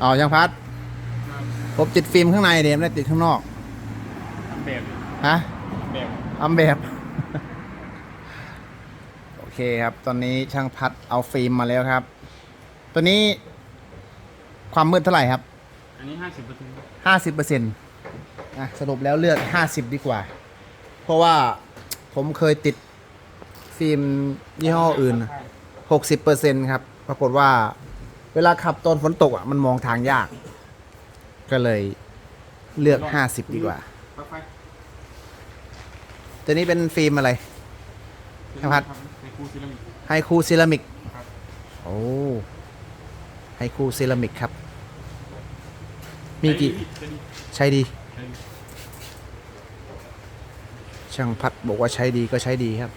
เอายังพัดผมติดฟิล์มข้างในเดี๋ยวไม่ได้ติดข้างนอกอัมเบบฮะอัมเบบ โอเคครับ ตอนนี้ช่างพัดเอาฟิล์มมาแล้วครับตอนนี้ ความมืดเท่าไหร่ครับ อันนี้ห้าสิบเปอร์เซ็นต์ห้าสิบเปอร์เซ็นต์ะสรุปแล้วเลือกห้าสิบดีกว่า เพราะว่าผมเคยติดฟิล์มยี่ห้ออื่นนะ หกสิบเปอร์เ60%ครับ ปรากฏว่า เวลาขับตอนฝนตกอะมันมองทางยาก ก็เลยเลือกห้าสิบดีกว่า ตัวนี้เป็นฟิล์มอะไรนะครับไฮคูเซรามิกโอ้ไฮคูเซรามิกครับ มีกี่ ใช้ดี ช่างพัดบอกว่าใช้ดีก็ใช้ดีครับ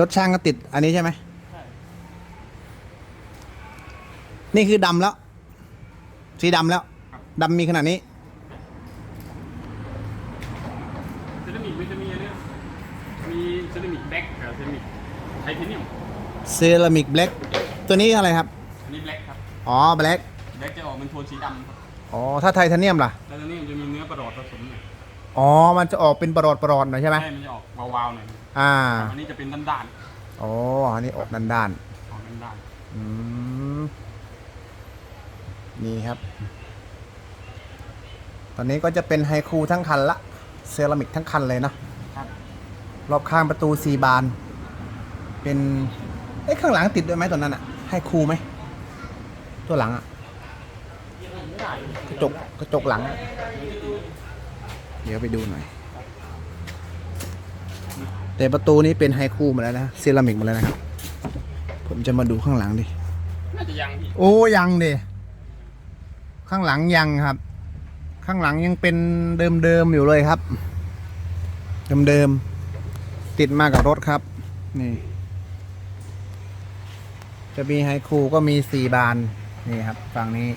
รถช่างก็ติดอันนี้ใช่ไหมใช่นี่คือดำแล้ว สีดำแล้วดำมีขนาดนี้ เซรามิกมันจะมีอันเนี้ยมีเซรามิกแบล็กกับเซรามิกไทเทเนียมเซรามิกแบล็กตัวนี้อะไรครับ อันนี้แบล็กครับอ๋อแบล็กแบล็กจะออกเป็นโทนสีดำครับอ๋อถ้าไทเทเนียมล่ะแล้วตัวนี้มันจะมีเนื้อประหลอดผสมหน่อย อ๋อ มันจะออกเป็นประหลอดประหลอดหน่อยใช่ไหมใช่มันจะออกวาวๆหน่อยอ่า อันนี้จะเป็นด้านอ๋อ อันนี้ออกด้านด้านๆออกด้านๆอืม นี่ครับ ตอนนี้ก็จะเป็นไฮคูทั้งคันละ เซรามิกทั้งคันเลยเนาะๆครับรอบข้างประตูสีบาน เป็นเอ้ข้างหลังติดด้วยไหมตอนนั้นอะไฮคูไหม ตัวหลังอะกระจกกระจกหลังอะ เดี๋ยวไปดูหน่อย แต่ประตูนี้เป็นไฮคูหมาแล้วนะเซรามิกหมาแล้วนะครับ ผมจะมาดูข้างหลังดิน่าจะยังพี่โอ้ยังดิข้างหลังยังครับ ข้างหลังยังเป็นเดิมๆอยู่เลยครับ เดิมๆติดมากับรถครับ นี่ จะมีไฮคูก็มีสี่บานนี่ครับฝั่งนี้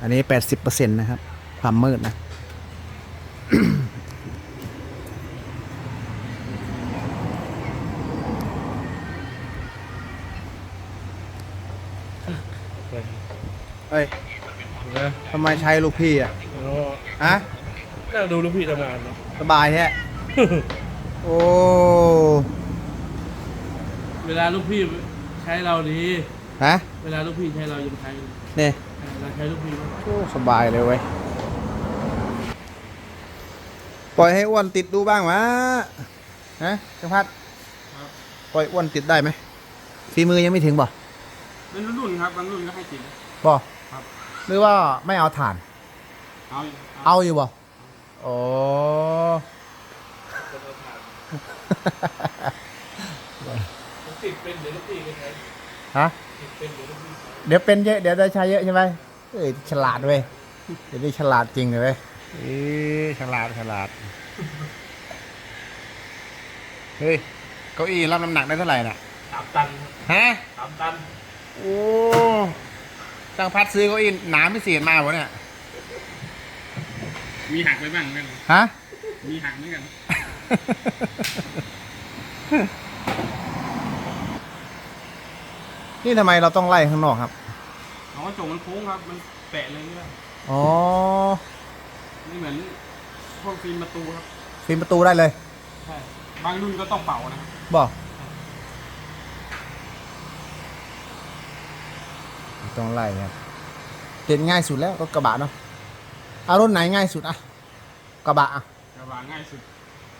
อันนี้แปดสิบเปอร์เซ็นต์นะครับ ความมืดนะ เฮ้ยทำไมใช้ลูกพี่อะฮะนั่งดูลูกพี่ทำงานเนอะสบายแท้โอ้เวลาลูกพี่ใช้เราดี ฮะเวลาลูกพี่ใช้เรายังใช้นี่เราใช้ลูกพี่มากกว่าโอ้สบายเลยเว้ย ปล่อยให้อ้วนติดดูบ้างวะฮะจังพัดปล่อยอ้วนติดได้ไหมฝีมือยังไม่ถึงบ่ เป็นรุ่นๆครับบางรุ่นก็ให้ติด บ่ครับ หรือว่าไม่เอาถ่าน เอาอยู่เอาอยู่บ่โอ้ผมติดเป็นเดี๋ยวลูกพี่ก็ใช้ฮะ ติดเป็นเดี๋ยวลูกพี่ใช้เดี๋ยวเป็นเยอะ เดี๋ยวได้ใช้เยอะใช่ไหมเอ้ยฉลาดเว้ยเดี๋ยวนี้ฉลาดจริงเลยเว้ยเอ้ยฉลาดฉลาด เฮ้ย เก้าอี้รับน้ำหนักได้เท่าไหร่น่ะ สามตันฮะ สามตัน โอ้ช่างพัดซื้อเก้าอี้หนาพิเศษมาวะเนี่ย มีหักไปบ้างเหมือนกันฮะ มีหักเหมือนกันนี่ทำไมเราต้องไล่ข้างนอกครับเอากระจกมันโค้งครับ มันแปะเลยไม่ได้อ๋อ ไม่เหมือนพวกฟิล์มประตูครับ ฟิล์มประตูได้เลย ใช่ บางรุ่นก็ต้องเป่านะครับบอก ต้องไล่ครับเห็นง่ายสุดแล้วรถกระบะเนาะเอารุ่นไหนง่ายสุดอะกระบะอะกระบะง่ายสุด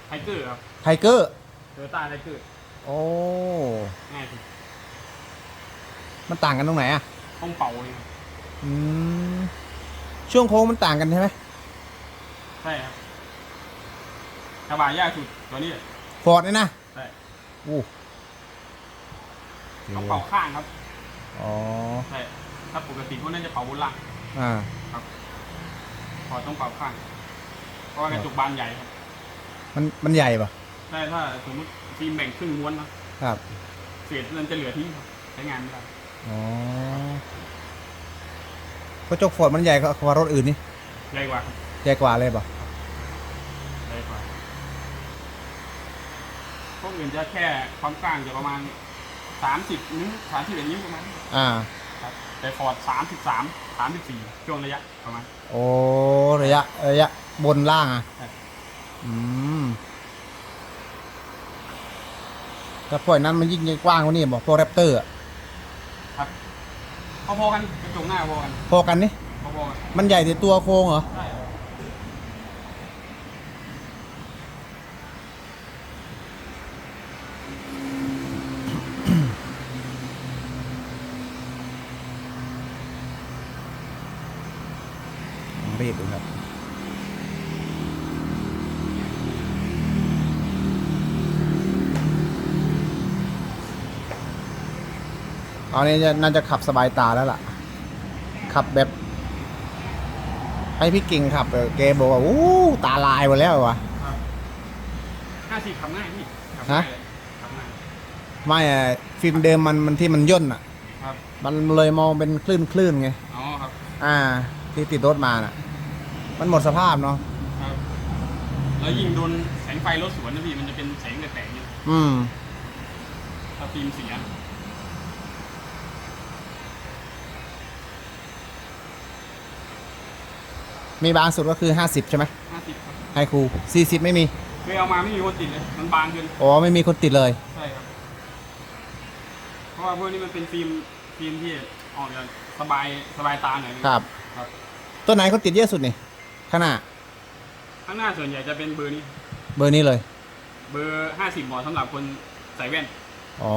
ไทเกอร์ครับไทเกอร์โตโยต้าไทเกอร์โอ้ง่ายสุดมันต่างกันตรงไหนอะต้องเป่าเลยครับอืมช่วงโค้งมันต่างกันใช่ไหมใช่ครับกระบะยากสุดตัวนี้ฟอร์ดเนี่ยนะใช่อู้ต้องเป่าข้างครับอ๋อใช่ ถ้าปกติพวกนั้นจะเป่าบนหลังอ่าพอต้องเป่าข้างเพราะว่ากระจกบานใหญ่ครับมันมันใหญ่ปะใช่ถ้าสมมติฟิล์มแบ่งครึ่งม้วนนะครับ เศษมันจะเหลือทิ้งครับใช้งานไม่ได้อ๋อกระจกฟอร์ดมันใหญ่กว่ารถอื่นนี่ ใหญ่กว่าครับใหญ่กว่าเลยป่ะใหญ่กว่าพวกอื่นจะแค่ความกว้างจะประมาณสามสิบนิ้วสามสิบเอ็ดนิ้วประมาณนี้อ่าครับ แต่ฟอร์ดสามสิบสามสามสิบสี่ช่วงระยะประมาณ โอ้ระยะระยะบนล่างอะครับ อืมแต่พวกนั้นมันยิ่งกว้างกว่านี่บอกพวกแรปเตอร์อะครับพอๆกันกระจกหน้าพอกันพอกันนี่พอๆกันมันใหญ่แต่ตัวโครงเหรอใช่ครับ รีบดูครับตอนนี้จะน่าจะขับสบายตาแล้วล่ะ ขับแบบ ให้พี่กิ่งขับเออแกบอกว่าอู้ตาลายหมดแล้ววะครับห้าสิบขับง่ายพี่ขับฮะง่ายเลยขับง่ายไม่อะฟิล์มเดิมมันมันที่มันย่นอะครับมันเลยมองเป็นคลื่นคลื่นๆไงอ๋อครับ อ่า ที่ติดรถมาน่ะ มันหมดสภาพเนาะครับแล้วยิ่งโดนแสงไฟรถสวนนะพี่มันจะเป็นแสงแตกๆเนี่ยอืม ถ้าฟิล์มเสียมีบางสุดก็คือ 50 ใช่ไหมห้าสิบครับให้ครู 40 ไม่มี เคยเอามาไม่มีคนติดเลย มันบางเกินอ๋อ ไม่มีคนติดเลย ใช่ครับ เพราะว่าพวกนี้มันเป็นฟิล์มฟิล์มที่ออกจะสบายสบายตาหน่อยนึงครับ ครับ ตัวไหนเขาติดเยอะสุดนี่ ข้างหน้า ข้างหน้าส่วนใหญ่จะเป็นเบอร์นี้ เบอร์นี้เลย เบอร์ห้าสิบเหมาะสำหรับคนใส่แว่น อ๋อ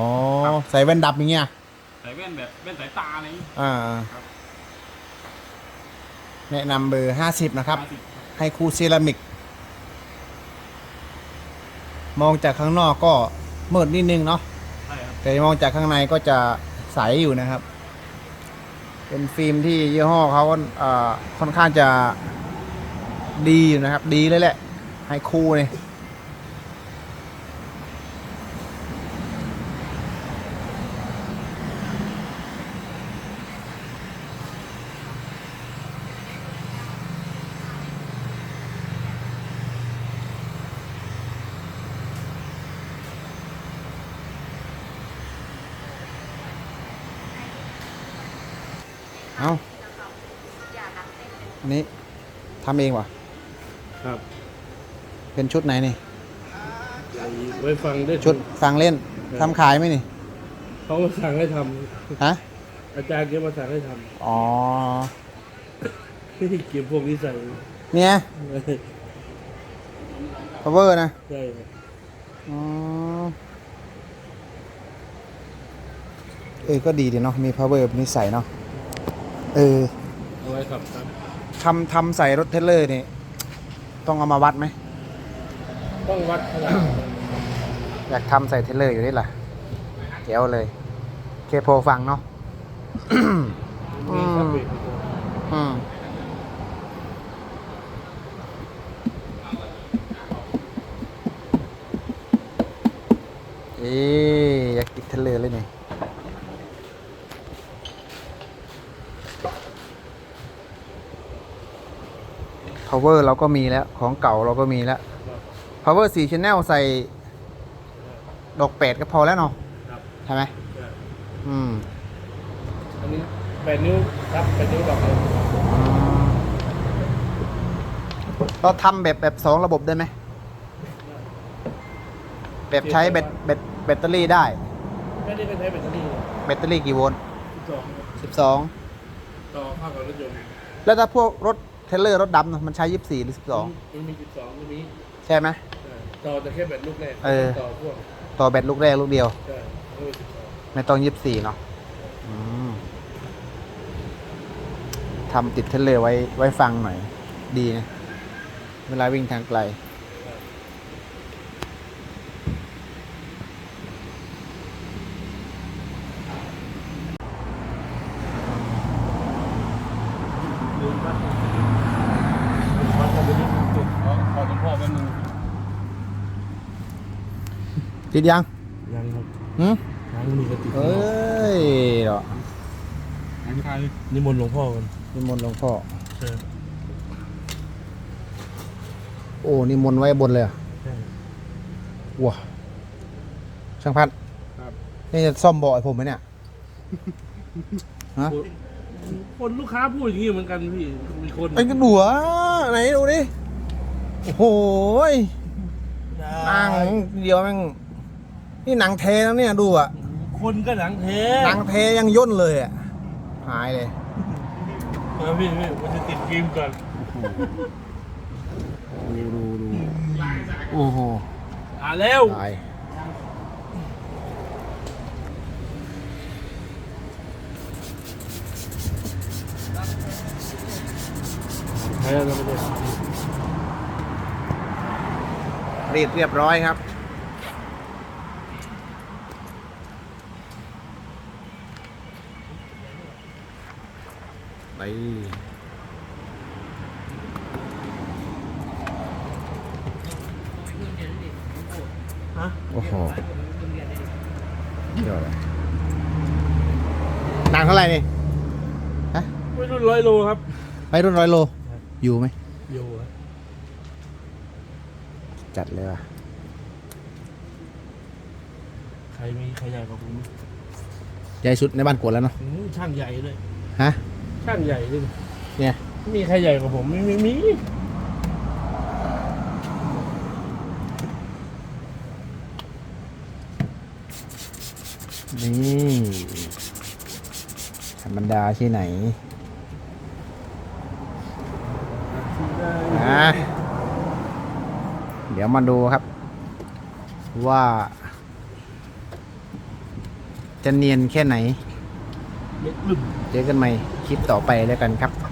ครับ ใส่แว่นดับอย่างเงี้ย ใส่แว่นแบบแว่นสายตาอะไรอย่างนี้ อ่า ครับ แนะนำเบอร์ 50 นะครับ50ครับให้ครูเซรามิก มองจากข้างนอกก็มืดนิดนึงเนาะ ใช่ครับแต่มองจากข้างในก็จะใสอยู่นะครับ เป็นฟิล์มที่ยี่ห้อเขาก็เอ่อค่อนข้างจะ ดีอยู่นะครับ ดีเลยแหละ ให้คู่เลยเอาอันนี้ทำเองวะ ครับเป็นชุดไหนนี่ไว้ฟังได้ชุดฟังเล่นทำขายไหมนี่เขามาสั่งให้ทฮะำอาจารย์เก็มาสั่งให้ทอ๋อำที่เก็บพวกนี้ใส่เนี่ย power นะใช่ครับอ๋อเออก็ดีดีเนาะมี power แบบนี้ใส่เนาะเออเอาไว้ขับครับ ทำทำใส่รถเทรลเลอร์นี่ ต้องเอามาวัดไหม ต้องวัดขนาดอยากทำใส่เทรลเลอร์อยู่นี่แหละเจ๋วเลย เคโพฟังเนาะมีครับเบรกอืมเอ๊ะอยากกินทะเลเลยเนี่ย power เราก็มีแล้วของเก่าเราก็มีแล้ว power 4 channel ใส่ ดอกเป็ดก็พอแล้วเนาะครับ ใช่ไหมใช่ อืมอันนี้แปดนิ้วครับแปดนิ้วดอกเลยเราทำแบบแบบสองระบบได้ไหม แบบใช้แบตแบตแบตเตอรี่ได้ ไม่ได้ไปใช้แบตเตอรี่แบตเตอรี่กี่โวลต์สองสิบสอง ต่อเข้ากับรถยนต์แล้วถ้าพวกรถ เทรลเลอร์รถดำน่ะมันใช้ยี่สิบสี่หรือสิบสองมันมีสิบสองมันมีใช่ไหมใช่ต่อแต่แค่แบตลูกแรกเออต่อพวกต่อแบตลูกแรกลูกเดียว ใช่เออสิบสองไม่ต้องยี่สิบสี่เนาะอืมทำติดเทรลเลอร์ไว้ไว้ฟังหน่อย ดีนะ เวลาวิ่งทางไกลลืมวัดวัดกันไปนิดนึงติด ขอขอหลวงพ่อแป๊บนึง ติดยังยังครับหืมยังมีกระติกเอ้ยเหรอยังคาเลยนิมนต์หลวงพ่อกันนิมนต์หลวงพ่อใช่โอ้นิมนต์ไว้บนเลยเหรอใช่ว้าช่างพัดครับนี่จะซ่อมเบาะให้ผมไหมเนี่ยฮะคนลูกค้าพูดอย่างนี้เหมือนกันพี่มีคนไอ้กระดัวไหนดูดิโอ้โหยหนังเดียวแม่ง นี่หนังเทแล้วเนี่ยดูอะคนก็หนังเทหนังเทยังย่นเลยอะหายเลยเออพี่พี่มันจะติดฟิล์มก่อนดูดูดูโอ้โหอ่าแล้วตายใช่แล้วไม่ได้รีดเรียบร้อยครับ ไปฮะโอ้โหเดี๋ยวเลยหนังเท่าไหร่นี่ฮะไม่รุ่นร้อยโลครับไปรุ่นร้อยโล อยู่ไหมโยครับจัดเลยว่ะ ใครมีใครใหญ่กว่าผมไหมใหญ่สุดในบ้านกวดแล้วเนาะอืมช่างใหญ่เลย ฮะ ช่างใหญ่เลยเนี่ย มีใครใหญ่กว่าผมไม่ไม่มีนี่ธรรมดาที่ไหนอะเดี๋ยวมาดูครับ ว่า จะเนียนแค่ไหนเล็กลึ่มเจอกันใหม่ คลิปต่อไปแล้วกันครับ